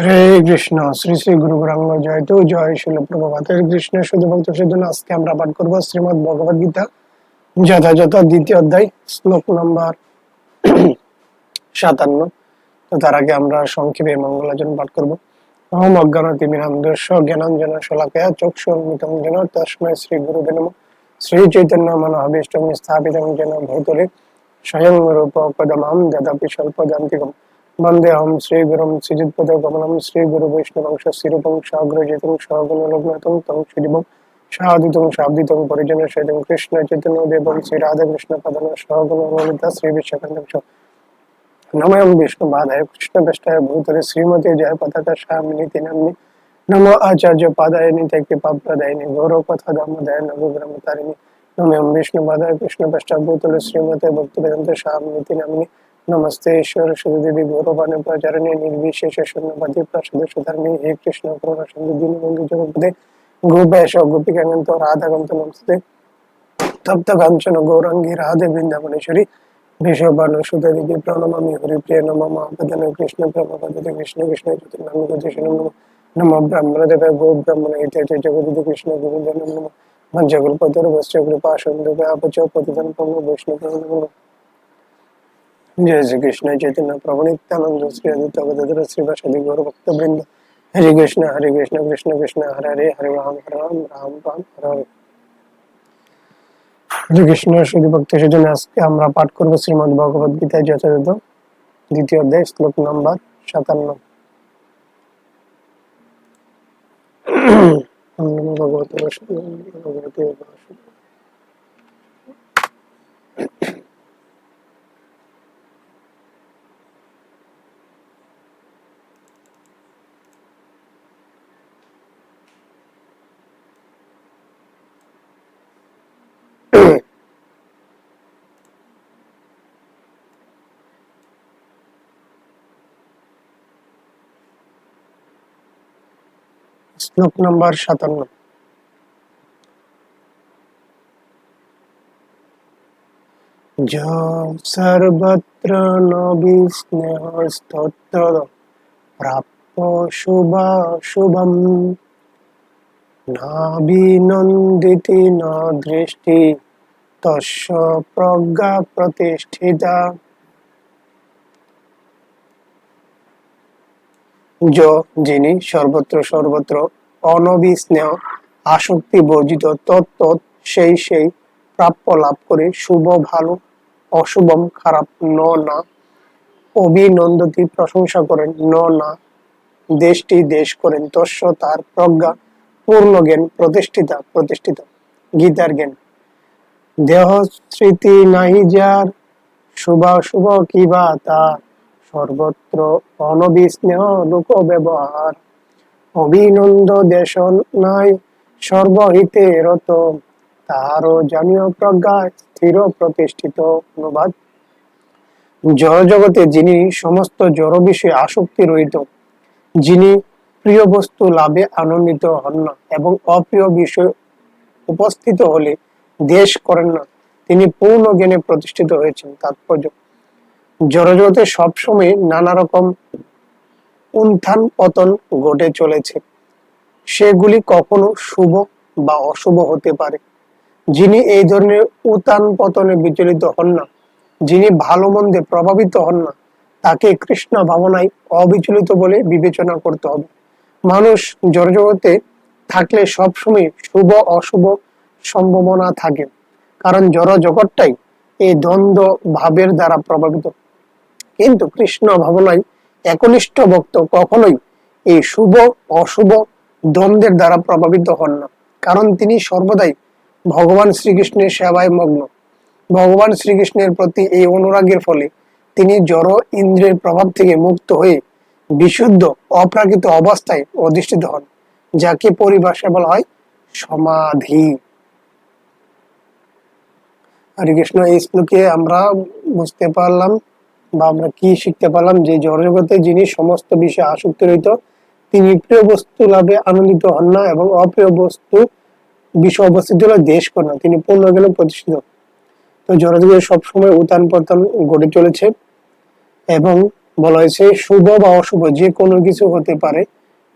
হরে কৃষ্ণ, শ্রী শ্রী গুরু জয় তো, জয় শিল কৃষ্ণ, শুধু ভক্ত আজকে আমরা পাঠ করব শ্রীমদ ভগবদ গীতা, যথাযথ দ্বিতীয় অধ্যায়, শ্লোক নাম্বার সাতান্ন। তো তার আগে আমরা সংক্ষেপে পাঠ করব। জ্ঞানাঞ্জন চক্ষু শ্রী গুরু শ্রী চৈতন্য মন অভীষ্টং স্থাপিতং যেন ভূতলে স্বয়ং রূপ পদমাম দদাপি স্বল্পদান্তিকম वन्देऽहं श्रीगुरुं श्रीजित्पदकमलं श्रीगुरुवैष्णवंश शिरूपं साग्रजितं सगुणलग्नतं तं श्रीदिवं सादितं शाब्दितं परिजनसहितं कृष्णचैतन्यदेवं श्रीराधाकृष्णपदन सगुणललिता श्रीविश्वकन्दं च नमयं विष्णुपादाय कृष्णकष्टाय भूतले श्रीमते जय पताका शामिनीति नाम्नि नमो आचार्य पादाय नित्य कृपाप्रदायिनि गौरवपथा दामोदय नवग्रमतारिणि नमयं विष्णुपादाय कृष्णकष्टाय भूतले श्रीमते भक्तिवेदान्त शामिनीति नाम्नि নমস্তে ঈশ্বর সুদেবী গৌরবাণী প্রচারণে, নির্বিশেষে শূন্যবাদী প্রসাদ সুধারণী হে কৃষ্ণ, করুণা সমৃদ্ধিনী বন্ধু গোপেশ গোপিকানন্ত রাধাকান্ত, নমস্তে। তপ্ত কাঞ্চন গৌরাঙ্গী, রাধে, বৃন্দাবনেশ্বরী বিশ্ববাণ সুদেবী প্রণমামি, হরিপ্রিয়, নম মাপদন কৃষ্ণ প্রভাপদে কৃষ্ণ কৃষ্ণ, চতুর্নামী কৃষ্ণ নম নম। ব্রাহ্মণদেব গো ব্রাহ্মণ ইত্যাদি জগদীতি কৃষ্ণ, গোবিন্দ, নম নম। মঞ্জগুলপতর বস্য কৃপা সন্দুপে আপচ পতিতন পঙ্গ, বৈষ্ণব জয় শ্রী হরে কৃষ্ণ হরে কৃষ্ণ কৃষ্ণ কৃষ্ণ হরে হরে হরে রাম রাম রাম রাম হরে হরে কৃষ্ণ শুধু ভক্ত সেজন্য আজকে আমরা পাঠ করব শ্রীমদ ভগবত গীতায় যথাযথ দ্বিতীয় অধ্যায় শ্লোক নম্বর সাতান্ন ভগবত ভগবতী শ্লোক নাম্বার সাতান্ন। নাবিনন্দিতি দৃষ্টি তস্য প্রজ্ঞা প্রতিষ্ঠিতা। য যিনি সর্বত্র সর্বত্র অনবিস্নেহ, আসক্তি বর্জিত তত্ত্ব, সেই সেই প্রাপ্য লাভ করে শুভ, ভালো, অশুভম, খারাপ, ন, না। অভিনন্দতি প্রশংসা করেন, ন, না। দেশটি দেশ করেন, তস্য তার প্রজ্ঞা, পূর্ণ জ্ঞান প্রতিষ্ঠিতা, প্রতিষ্ঠিত, গীতার জ্ঞান। দেহ স্মৃতি নাহি যার শুভাশুভ কিবা তার। সর্বত্র অনবিস্নেহ লোক ব্যবহার অভিনন্দ দেশ নাই, সর্বহিতে রত। তাহারও জানীয় প্রজ্ঞা স্থির প্রতিষ্ঠিত অনুবাদ। জড় জগতে যিনি সমস্ত জড় বিষয়ে আসক্তি রহিত, যিনি প্রিয় বস্তু লাভে আনন্দিত হন না এবং অপ্রিয় বিষয় উপস্থিত হলে দেশ করেন না, তিনি পূর্ণ জ্ঞানে প্রতিষ্ঠিত হয়েছেন। তাৎপর্য জড়জগতে সবসময় নানা রকম উত্থান পতন ঘটে চলেছে। সেগুলি কখনো শুভ বা অশুভ হতে পারে। যিনি এই ধরনের উত্থান পতনে বিচলিত হন না, যিনি ভালো মন্দে প্রভাবিত হন না, তাকে কৃষ্ণ ভাবনায় অবিচলিত বলে বিবেচনা করতে হবে। মানুষ জড়জগতে থাকলে সবসময় শুভ, অশুভ সম্ভাবনা থাকে, কারণ জড় জগৎটাই এই দ্বন্দ্ব, ভাবের দ্বারা প্রভাবিত। কিন্তু কৃষ্ণ ভাবনায় একনিষ্ঠ ভক্ত কখনোই এই শুভ, অশুভ দ্বন্দ্বের দ্বারা প্রভাবিত হন না। কারণ তিনি সর্বদাই ভগবান শ্রীকৃষ্ণের সেবায় মগ্ন। ভগবান শ্রীকৃষ্ণের প্রতি এই অনুরাগের ফলে তিনি জড় ইন্দ্রের প্রভাব থেকে মুক্ত হয়ে বিশুদ্ধ, অপ্রাকৃত অবস্থায় অধিষ্ঠিত হন, যাকে পরিভাষায় বলা হয় সমাধি। হরে কৃষ্ণ, এই শ্লোকে আমরা বুঝতে পারলাম বা আমরা কি শিখতে পারলাম যে জড়জগতে যিনি সমস্ত বিষয়ে আসক্তি রহিত, তিনি প্রিয় বস্তু লাভে আনন্দিত হন না এবং অপ্রিয় বস্তু বিষয় অবস্থিত হলে দেশ করেন তিনি পূর্ণ গেলে প্রতিষ্ঠিত। তো জড়জগতে সবসময় উত্থান পতন ঘটে চলেছে এবং বলা হয়েছে শুভ বা অশুভ, যে কোনো কিছু হতে পারে,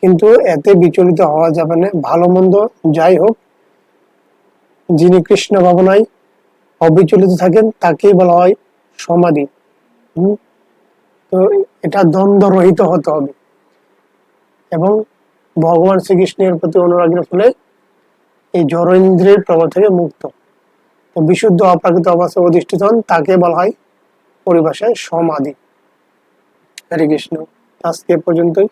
কিন্তু এতে বিচলিত হওয়া যাবে না। ভালো মন্দ যাই হোক, যিনি কৃষ্ণ ভাবনায় অবিচলিত থাকেন, তাকেই বলা হয় সমাধি? তো এটা দ্বন্দ্ব রহিত হতে হবে। এবং ভগবান শ্রীকৃষ্ণের প্রতি অনুরাগের ফলে এই জড়েন্দ্রের প্রভাব থেকে মুক্ত। তো বিশুদ্ধ অপ্রাকৃত অবস্থায় অধিষ্ঠিত হন, তাকে বলা হয় পরিভাষায় সমাধি। হরে কৃষ্ণ। আজকে পর্যন্তই।